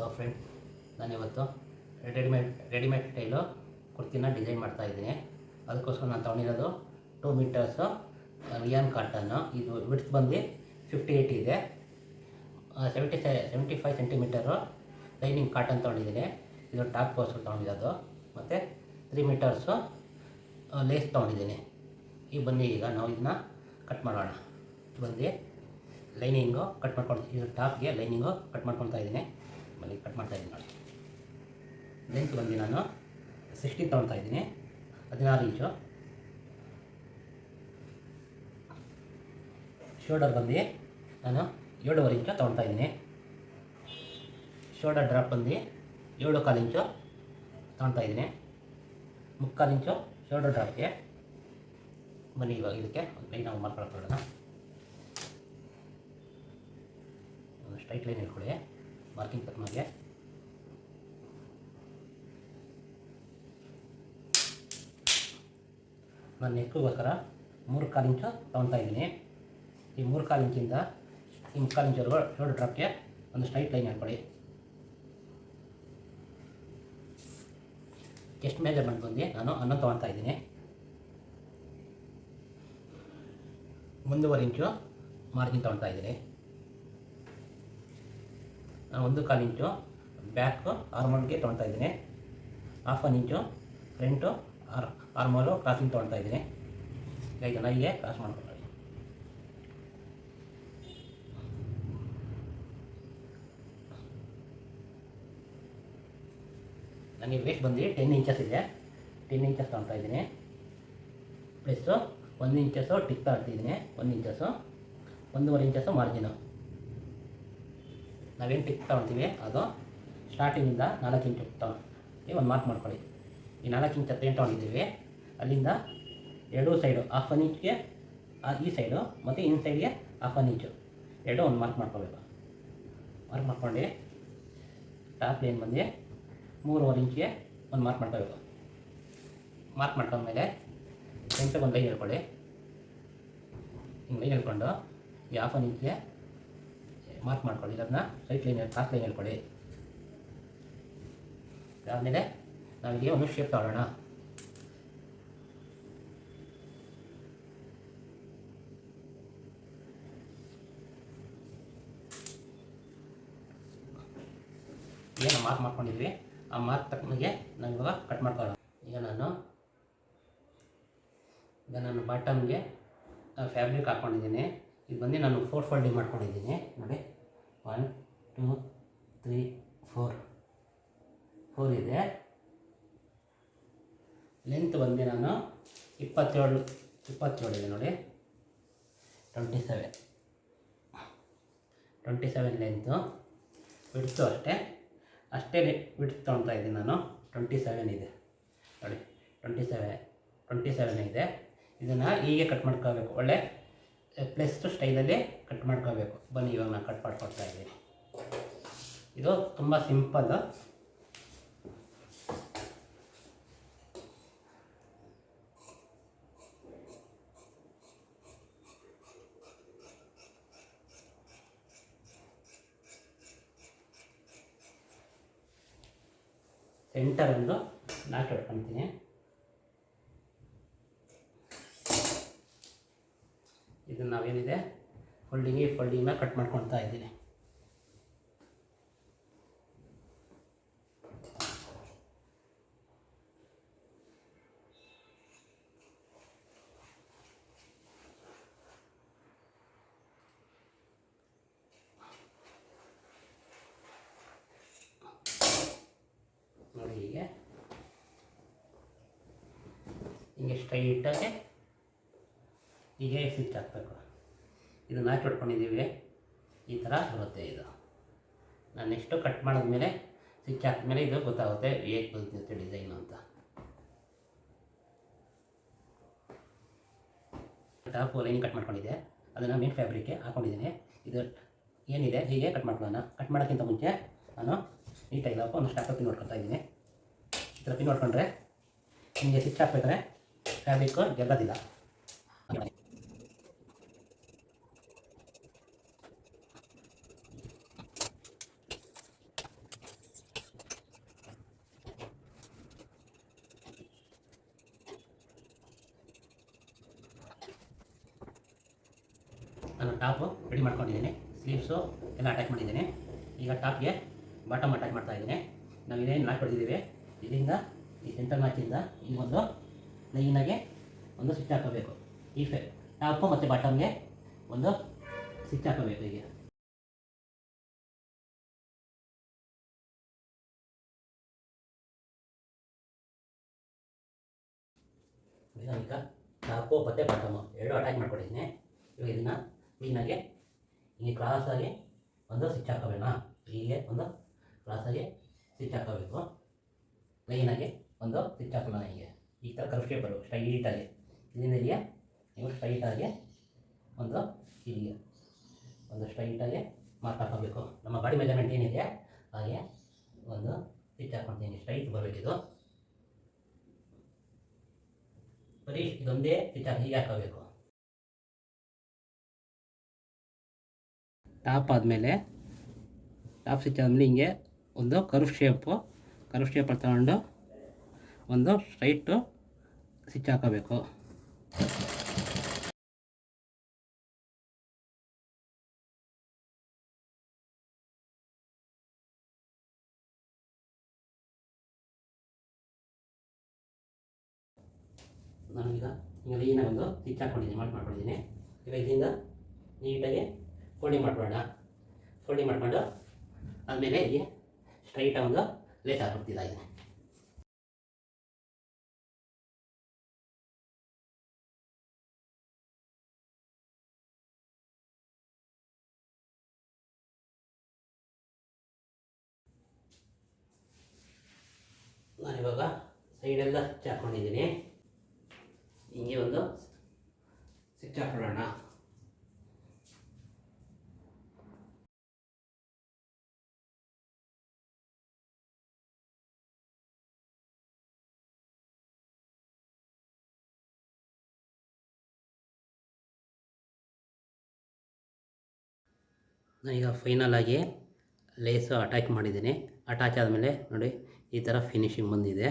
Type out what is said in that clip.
Hello friend ನಾನಿವತ್ತು readymade readymade ಟೈಲು ಕುರ್ತಿನ ಡಿಸೈನ್ ಮಾಡ್ತಾ ಇದ್ದೀನಿ. ಅದಕ್ಕೋಸ್ಕರ ನಾನು ತೊಗೊಂಡಿರೋದು ಟೂ ಮೀಟರ್ಸು ರಿಯಾನ್ ಕಾಟನ್ನು ಇದು ವಿಡ್ತ್ ಬಂದು ಫಿಫ್ಟಿ ಏಯ್ಟ್ ಇದೆ. ಸೆವೆಂಟಿ ಸೆ seventy five centimetre lining cotton ತೊಗೊಂಡಿದ್ದೀನಿ. ಇದು ಟಾಪ್ ಪೋಸ್ಟ್ ತೊಗೊಂಡಿರೋದು. ಮತ್ತು ತ್ರೀ ಮೀಟರ್ಸು ಲೇಸ್ ತೊಗೊಂಡಿದ್ದೀನಿ. ಈಗ ಬನ್ನಿ, ಈಗ ನಾವು ಇದನ್ನ ಕಟ್ ಮಾಡೋಣ. ಬಂದು ಲೈನಿಂಗು ಕಟ್ ಮಾಡ್ಕೊಂಡು, ಇದು ಟಾಪ್ಗೆ ಲೈನಿಂಗು ಕಟ್ ಮಾಡ್ಕೊಳ್ತಾ ಇದ್ದೀನಿ. ಬನ್ನಿ ಕಟ್ ಮಾಡ್ತಾ ಇದ್ದೀನಿ ನೋಡಿ. ಲೆಂತ್ ಬಂದು ನಾನು ಸಿಕ್ಸ್ಟಿ ತೊಗೊಳ್ತಾ ಇದ್ದೀನಿ. ಹದಿನಾರು ಇಂಚು ಶೋಲ್ಡರ್ ಬಂದು ನಾನು ಏಳುವರೆ ಇಂಚು ತೊಗೊಳ್ತಾ ಇದ್ದೀನಿ. ಶೋಲ್ಡರ್ ಡ್ರಾಪ್ ಬಂದು ಏಳು ಕಾಲು ಇಂಚು ತೊಗೊಳ್ತಾ ಇದ್ದೀನಿ. ಮುಕ್ಕಾಲು ಇಂಚು ಶೋಲ್ಡರ್ ಡ್ರಾಪ್ಗೆ ಬನ್ನಿ ಇವಾಗ ಇದಕ್ಕೆ ಲೈನ್ ನಾವು ಸ್ಟ್ರೈಟ್ ಲೈನ್ ಇಟ್ಕೊಳ್ಳಿ. ಮಾರ್ಕಿಂಗ್ ಕಟ್ ಮಾಡಿ ನಾನು ನೆಕ್ಗೋಸ್ಕರ ಮೂರು ಕಾಲು ಇಂಚು ತೊಗೊಳ್ತಾ ಇದ್ದೀನಿ. ಈ ಮೂರು ಕಾಲು ಇಂಚಿಂದ ಈ ಮುಕ್ಕಾಲು ಇಂಚವರೆಗೂ ಶೋಲ್ಡರ್ ಡ್ರಾಪ್ಗೆ ಒಂದು ಸ್ಟ್ರೈಟ್ ಲೈನ್ ಹಾಕ್ಕೊಳ್ಳಿ. ಎಷ್ಟು ಮೆಜರ್ಮೆಂಟ್ ಬಂದು ನಾನು ಅನ್ನ ತೊಗೊಳ್ತಾ ಇದ್ದೀನಿ. ಒಂದೂವರೆ ಇಂಚು ಮಾರ್ಜಿನ್ ತೊಗೊಳ್ತಾ ಇದ್ದೀನಿ. ಒಂದು ಕಾಲು ಇಂಚು, ಬ್ಯಾಕು ಆರ್ಮೋಲ್ಗೆ ತೊಗೊಳ್ತಾ ಇದ್ದೀನಿ. ಹಾಫ್ ಒನ್ ಇಂಚು, ಫ್ರಂಟು ಆರ್ ಆರ್ಮೋಲು ಕ್ರಾಸಿಂಗ್ ತೊಗೊಳ್ತಾ ಇದ್ದೀನಿ. ಈಗ ನೈಗೆ ಕ್ರಾಸ್ ಮಾಡ್ಕೊಳ್ಳಿ ನನಗೆ ವೇಸ್ಟ್ ಬಂದು ಟೆನ್ ಇಂಚಸ್ ಇದೆ. ಟೆನ್ ಇಂಚಸ್ ತೊಗೊಳ್ತಾ ಇದ್ದೀನಿ. ಪ್ಲಸ್ಸು ಒಂದು ಇಂಚಸ್ಸು ಟಿಕ್ ತಾಡ್ತಿದ್ದೀನಿ ಒಂದು ಇಂಚಸ್ಸು ಒಂದೂವರೆ ಇಂಚಸ್ಸು ಮಾರ್ಜಿನು ನಾವೇನು ಟಿಕ್ ತೊಗೊಳ್ತೀವಿ ಅದು ಸ್ಟಾರ್ಟಿಂಗಿಂದ ನಾಲ್ಕು ಇಂಚು ತೊಗೊಂಡು ಒಂದು ಮಾರ್ಕ್ ಮಾಡ್ಕೊಳ್ಳಿ. ಈ ನಾಲ್ಕು ಇಂಚ್ ಏನು ತೊಗೊಂಡಿದ್ದೀವಿ? ಅಲ್ಲಿಂದ ಎರಡೂ ಸೈಡು ಹಾಫ್ ಒನ್ ಇಂಚ್ಗೆ ಈ ಸೈಡು ಮತ್ತು ಇನ್ ಸೈಡ್ಗೆ ಹಾಫ್ ಒನ್ ಇಂಚು ಎರಡು ಒಂದು ಮಾರ್ಕ್ ಮಾಡ್ಕೋಬೇಕು ಮಾರ್ಕ್ ಮಾಡ್ಕೊಂಡು ಟಾಪ್ ಲೈನ್ ಬಂದು ಮೂರುವರೆ ಇಂಚಿಗೆ ಒಂದು ಮಾರ್ಕ್ ಮಾಡ್ಕೋಬೇಕು ಮಾರ್ಕ್ ಮಾಡ್ಕೊಂಡ್ಮೇಲೆ ಫ್ರಂಟಿಗೆ ಒಂದು ಲೈನ್ ಹೇಳ್ಕೊಳ್ಳಿ. ಹಿಂಗೆ ಲೈನ್ ಹೇಳ್ಕೊಂಡು ಈ ಹಾಫ್ ಒನ್ ಇಂಚ್ಗೆ ಮಾರ್ಕ್ ಮಾಡ್ಕೊಳ್ಳಿ. ಅದನ್ನ ರೈಟ್ ಲೈನ್ ಕ್ರಾಸ್ ಲೈನ್ ಹೇಳ್ಕೊಳ್ಳಿ ಆದಮೇಲೆ ನಾವಿಗೆ ಒಂದು ಶೇಪ್ ತಗೊಳ್ಳೋಣ ಏನು ಮಾರ್ಕ್ ಮಾಡ್ಕೊಂಡಿದ್ವಿ. ಆ ಮಾರ್ಕ್ ತಕ್ಕನಿಗೆ ನಾವು ಇವಾಗ ಕಟ್ ಮಾಡ್ಕೊಳ್ಳೋಣ. ಈಗ ನಾನು ಈಗ ನಾನು ಬಾಟಮ್ಗೆ ಫ್ಯಾಬ್ರಿಕ್ ಹಾಕ್ಕೊಂಡಿದ್ದೀನಿ ಇದು ಬಂದು ನಾನು ಫೋರ್ ಫೋಲ್ಡಿಂಗ್ ಮಾಡ್ಕೊಂಡಿದ್ದೀನಿ. ನೋಡಿ one two three four four ಇದೆ. ಲೆಂತ್ ಬಂದು ನಾನು ಇಪ್ಪತ್ತೇಳು ಇಪ್ಪತ್ತೇಳು ಇದೆ ನೋಡಿ. Twenty seven twenty seven length ಬಿಡ್ತು ಅಷ್ಟೇ. ಅಷ್ಟೇ ಬಿಡ್ತು ತೊಗೊಳ್ತಾ ಇದ್ದೀನಿ ನಾನು. ಟ್ವೆಂಟಿ ಸೆವೆನ್ ಇದೆ. ನೋಡಿ ಟ್ವೆಂಟಿ ಸೆವೆನ್ ಟ್ವೆಂಟಿ ಸೆವೆನ್ ಇದೆ. ಇದನ್ನು ಹೀಗೆ ಕಟ್ ಮಾಡ್ಕೋಬೇಕು. ಒಳ್ಳೆ ಪ್ಲಸ್ ಸ್ಟೈಲಲ್ಲೇ ಕಟ್ ಮಾಡ್ಕೋಬೇಕು ಬನ್ನಿ, ಇವಾಗ ನಾನು ಕಟ್ ಮಾಡ್ಕೊಡ್ತಾ ಇದ್ದೀನಿ. ಇದು ತುಂಬ ಸಿಂಪಲ್ಲು ಸೆಂಟರ್ ಒಂದು ನಾಲ್ಕು ಇಟ್ಕೊಳ್ತೀನಿ ನಾವೇನಿದೆ ಫೋಲ್ಡಿಂಗ್ ಈ ಫೋಲ್ಡಿಂಗ್ನ ಕಟ್ ಮಾಡ್ಕೊಳ್ತಾ ಇದ್ದೀನಿ. ನೋಡಿ ಹೀಗೆ. ಹಿಂಗೆ ಸ್ಟ್ರೈಟಾಗಿ ಹೀಗೆ ಸ್ವಿಚ್ ಹಾಕಬೇಕು. ಇದು ಹಾಕಿ ಹೊಡ್ಕೊಂಡಿದ್ದೀವಿ. ಈ ಥರ ಬರುತ್ತೆ ಇದು. ನಾನು ನೆಕ್ಸ್ಟು ಕಟ್ ಮಾಡಿದ್ಮೇಲೆ ಸ್ವಿಚ್ ಹಾಕಿದ್ಮೇಲೆ ಇದು ಗೊತ್ತಾಗುತ್ತೆ ಹೇಗೆ ಬರುತ್ತೆ ಡಿಸೈನು ಅಂತ. ಟಾಪ್ ಲೈನ್ ಕಟ್ ಮಾಡ್ಕೊಂಡಿದ್ದೆ. ಅದನ್ನು ಮೇನ್ ಫ್ಯಾಬ್ರಿಕ್ಗೆ ಹಾಕೊಂಡಿದ್ದೀನಿ. ಇದು ಏನಿದೆ? ಹೀಗೆ ಕಟ್ ಮಾಡ್ಕೊಳ್ಳೋಣ. ಕಟ್ ಮಾಡೋಕ್ಕಿಂತ ಮುಂಚೆ ನಾನು ನೀಟಾಗಿ ಹಾಕೋ ಒಂದು ಸ್ಟಾಪ್ ಪಿನ್ ನೋಡ್ಕೊತಾ ಇದ್ದೀನಿ. ಈ ಥರ ಪಿನ್ ನೋಡ್ಕೊಂಡ್ರೆ ನಿಮಗೆ ಸ್ವಿಚ್ ಹಾಕ್ಬೇಕಾದ್ರೆ ಫ್ಯಾಬ್ರಿಕ್ಕು ಗೆಲ್ಲೋದಿಲ್ಲ ನಾನು ಟಾಪು ರೆಡಿ ಮಾಡ್ಕೊಂಡಿದ್ದೀನಿ. ಸ್ಲೀವ್ಸು ಎಲ್ಲ ಅಟ್ಯಾಚ್ ಮಾಡಿದ್ದೀನಿ. ಈಗ ಟಾಪ್ಗೆ ಬಾಟಮ್ ಅಟ್ಯಾಚ್ ಮಾಡ್ತಾ ಇದ್ದೀನಿ. ನಾವು ಇದೇನು ನಾಲ್ಕು ಹೊಡೆದಿದ್ದೀವಿ. ಇದರಿಂದ, ಈ ಸೆಂಟರ್ ನಾಚಿಂದ ಇನ್ನೊಂದು ಲೈನಾಗೆ ಒಂದು ಸ್ವಿಚ್ ಹಾಕೋಬೇಕು ಈ ಫೆ ಟಾಪು ಮತ್ತು ಬಾಟಮ್ಗೆ ಒಂದು ಸ್ವಿಚ್ ಹಾಕೋಬೇಕು ಈಗ ಈಗ ಟಾಪು ಮತ್ತು ಬಾಟಮು ಎರಡು ಅಟ್ಯಾಚ್ ಮಾಡ್ಕೊಂಡಿದ್ದೀನಿ. ಇವಾಗ ಇದನ್ನು ಕ್ಲೀನಾಗಿ ಹಿಂಗೆ ಕ್ರಾಸಾಗಿ ಒಂದು ಸ್ವಿಚ್ ಹಾಕೋಬೇಡ. ಹೀಗೆ ಒಂದು ಕ್ರಾಸಾಗಿ ಸ್ವಿಚ್ ಹಾಕೋಬೇಕು. ಕ್ಲೀನಾಗಿ ಒಂದು ಸ್ವಿಚ್ ಹಾಕೋಣ ಹೀಗೆ. ಈ ಥರ ಕರ್ವ್ ಶೇಪರು ಸ್ಟ್ರೈಟಾಗಿ ಇದರಿಂದ ಹೀಗೆ ನೀವು ಸ್ಟ್ರೈಟಾಗಿ ಒಂದು ಇಲ್ಲಿಗೆ ಒಂದು ಸ್ಟ್ರೈಟಾಗಿ ಮಾರ್ಕ್ ಹಾಕೋಬೇಕು ನಮ್ಮ ಬಾಡಿ ಮೆಜರ್ಮೆಂಟ್ ಏನಿದೆ? ಹಾಗೆ ಒಂದು ಸ್ವಿಚ್ ಹಾಕ್ಕೊಳ್ತೀನಿ ಸ್ಟ್ರೈಟ್ ಬರಬೇಕಿದು ಬರೀ ಇದೊಂದೇ ಸ್ವಿಚ್ ಹಾಕಿ ಹೀಗೆ ಹಾಕೋಬೇಕು. ಟಾಪ್ ಆದಮೇಲೆ, ಟಾಪ್ ಸ್ವಿಚ್ ಆದಮೇಲೆ ಹಿಂಗೆ ಒಂದು ಕರ್ವ್ ಶೇಪು ಕರ್ವ್ ಶೇಪಲ್ಲಿ ತಗೊಂಡು ಒಂದು ಸ್ಟ್ರೈಟು ಸ್ವಿಚ್ ಹಾಕೋಬೇಕು. ನಾನೀಗ ಈಗ ಒಂದು ಸ್ವಿಚ್ ಹಾಕ್ಕೊಂಡಿದ್ದೀನಿ ಮಾಡಿ ಮಾಡ್ಕೊಂಡಿದ್ದೀನಿ. ಈಗ ಇದರಿಂದ ನೀಟಾಗಿ ಫೋಲ್ಡಿಂಗ್ ಮಾಡ್ಕೊಳ್ಳೋಣ ಫೋಲ್ಡಿಂಗ್ ಮಾಡಿಕೊಂಡು ಆಮೇಲೆ ಇಲ್ಲಿ ಸ್ಟ್ರೈಟಾಗಿ ಒಂದು ಲೇಸ್ ಹಾಕ್ಬಿಡ್ತಿದ್ದಾಗಿದೆ ನಾನಿವಾಗ ಸೈಡೆಲ್ಲ ಸ್ವಿಚ್ ಹಾಕ್ಕೊಂಡಿದ್ದೀನಿ ಹಿಂಗೆ ಒಂದು ಸ್ವಿಚ್ ಹಾಕೊಳ್ಳೋಣ. ನಾನೀಗ ಫೈನಲ್ ಆಗಿ ಲೇಸು ಅಟ್ಯಾಚ್ ಮಾಡಿದ್ದೀನಿ. ಅಟ್ಯಾಚ್ ಆದಮೇಲೆ ನೋಡಿ ಈ ಥರ ಫಿನಿಶಿಂಗ್ ಬಂದಿದೆ.